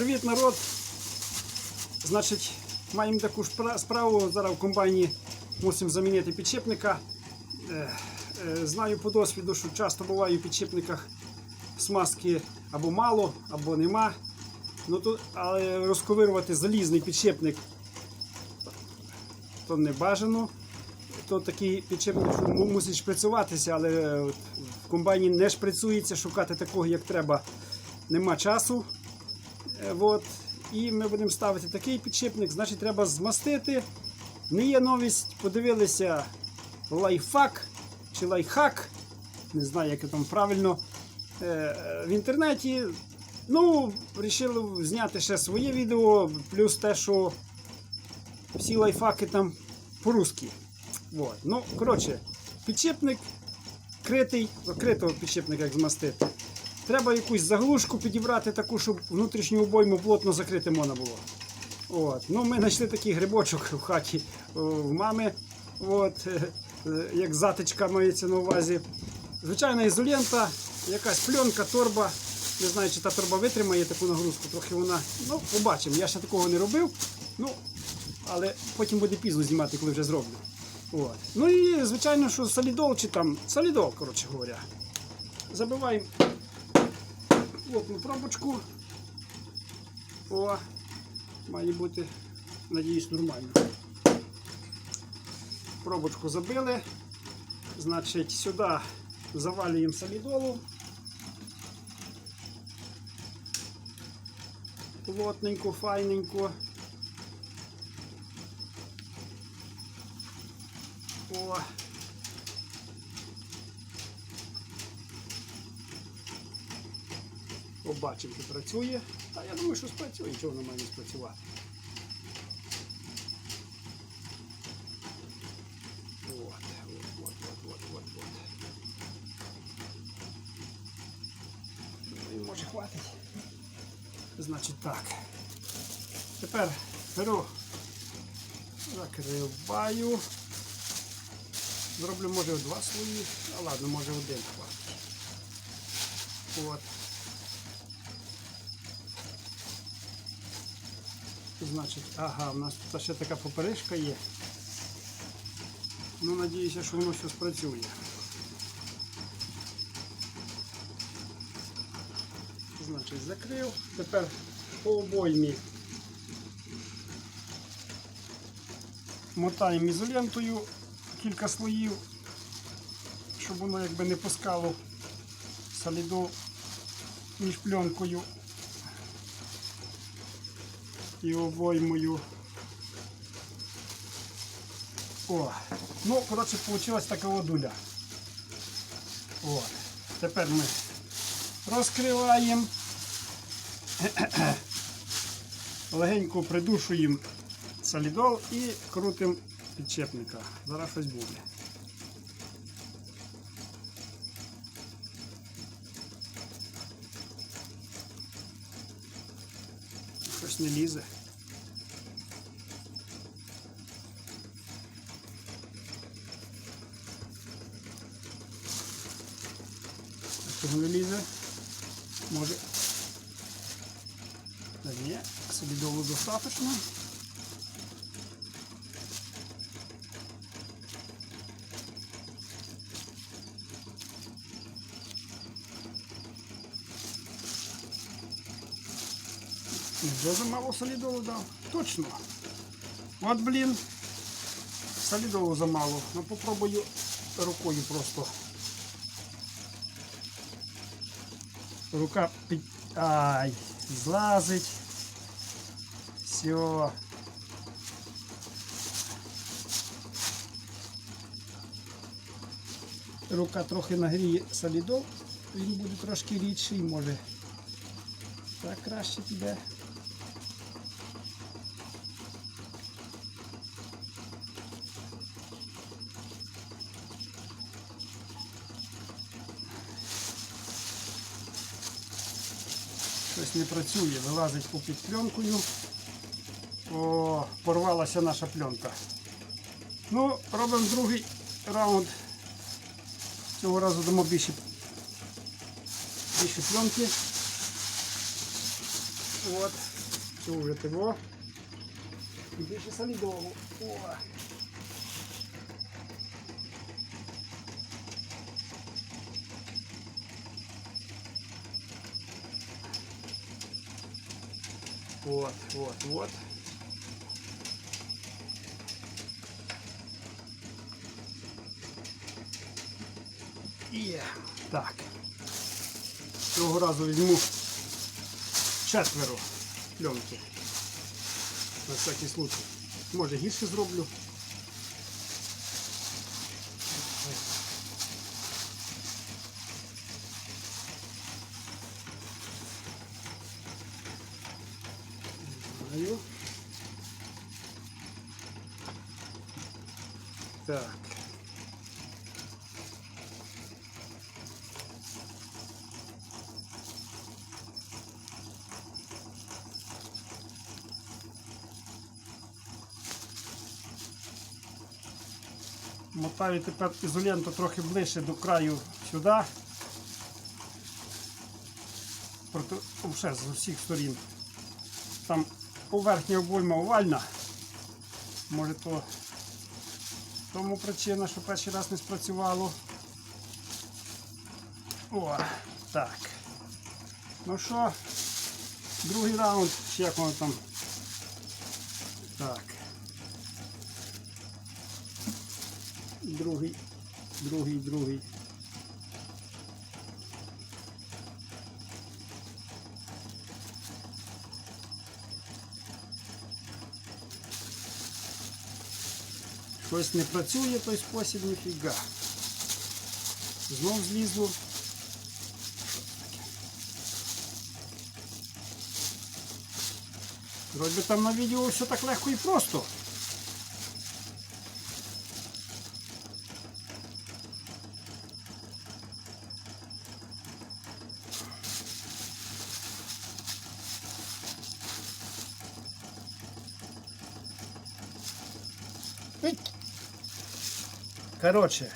Привіт, народ! Значить, маємо таку справу. Зараз в комбайні мусимо замінити підшипника. Е, е, Знаю по досвіду, що часто буває в підшипниках смазки або мало, або нема. Ну, то, але розковирувати залізний підшипник то не бажано. То такий підшипник, що мусить шприцюватися, але е, в комбайні не шприцюється, шукати такого, як треба, нема часу. Е, От. І ми будемо ставити такий підшипник, значить треба змастити. Не є новість, подивилися лайфхак чи лайфхак, не знаю, як там правильно, е, в інтернеті. Ну, вирішили зняти ще своє відео, плюс те, що всі лайфхаки там по-русски. Ну, коротше, підшипник критий, закритого підшипника як змастити. Треба якусь заглушку підібрати таку, щоб внутрішню обойму плотно закрити можна було. От. Ну, ми знайшли такий грибочок в хаті в мами. От, е, як затичка мається на увазі. Звичайна ізолента, якась пленка, торба. Не знаю, чи та торба витримає таку нагрузку, трохи вона. Ну, побачимо. Я ще такого не робив. Ну, але потім буде пізно знімати, коли вже зроблю. От. Ну і звичайно, що солідол чи там солідол, коротше говоря. Забиваємо плотну пробочку. О, має бути, надіюсь, нормально. Пробочку забили. Значить, сюди завалюємо солідолу. Плотненько, файненько. О. Побачимо, чи працює. Та я думаю, що спрацює, чого воно має спрацювати. От, от, от, от, от, от. Ну, може хватить. Значить так. Тепер беру, закриваю. Зроблю може два свої, а ладно, може один хватить. От. Значить, ага, у нас тут ще така поперечка є. Ну, надіюся, що воно все спрацює. Значить, закрив. Тепер по обоймі мотаємо ізолентою кілька слоїв, щоб воно якби не пускало соліду між пленкою і обоймою. О, ну, коротше, вийшла така водуля. О, тепер ми розкриваємо, легенько придушуємо солідол і крутимо підчепника. Зараз щось буде. Не лізе. Чого не лізе? Може. Та ні, солідолу достатньо. Вже замало солідолу дав. Точно. От, блін. Солідолу замало. Ну попробую рукою просто. Рука під... Ай, злазить. Все. Рука трохи нагріє солідол, він буде трошки рідший, може. Так краще піде. Щось не працює, вилазить попід пленкою. О, порвалася наша пленка. Ну, робимо другий раунд. Цього разу дамо більше, більше пленки. От. Чужити, во. І більше солідову. О. Вот, вот, вот. И Так. Цього разу візьму четверо пленки. На всякий случай. Може гірше зроблю. Знаю. Так. Мотаю тепер ізоленту трохи ближче до краю сюди. Проти, ще з усіх сторін. Там поверхня обойма овальна. Може то тому причина, що перший раз не спрацювало. О, так. Ну що, другий раунд, ще як воно там. Так. Другий, другий, другий. Щось не працює той спосіб, ніфіга. Знов злізло. Вроді там на відео все так легко і просто. Короче,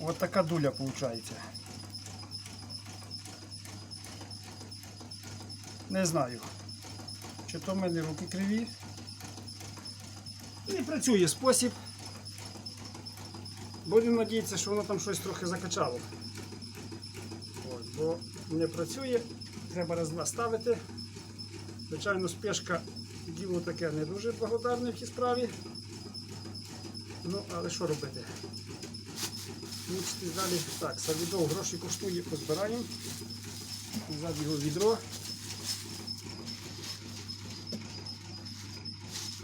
вот така дуля получається. Не знаю, чи то в мене руки криві. Не працює спосіб. Будемо надіятися, що воно там щось трохи закачало. От, бо не працює, треба раз-два ставити. Звичайно, спешка діло таке не дуже благодарне в цій справі. Ну, але що робити? Мучитись далі. Так, савідов гроші коштує, позбираємо. Назад його відро.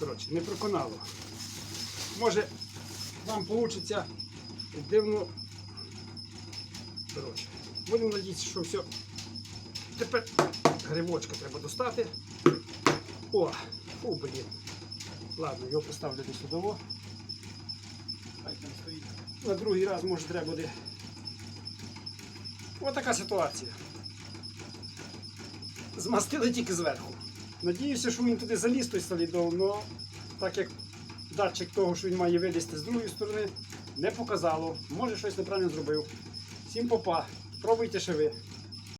Коротше, не проконало. Може вам вийде дивно. Коротше, будемо надіятися, що все. Тепер гривочка треба достати. О, фу, блін. Ладно, його поставлю до судово. Стоїть. На другий раз може треба буде. Ось така ситуація. Змастили тільки зверху. Надіюся, що він туди заліз той солідол, але так як датчик того, що він має вилізти з другої сторони, не показало. Може щось неправильно зробив. Всім попа. Пробуйте ще ви.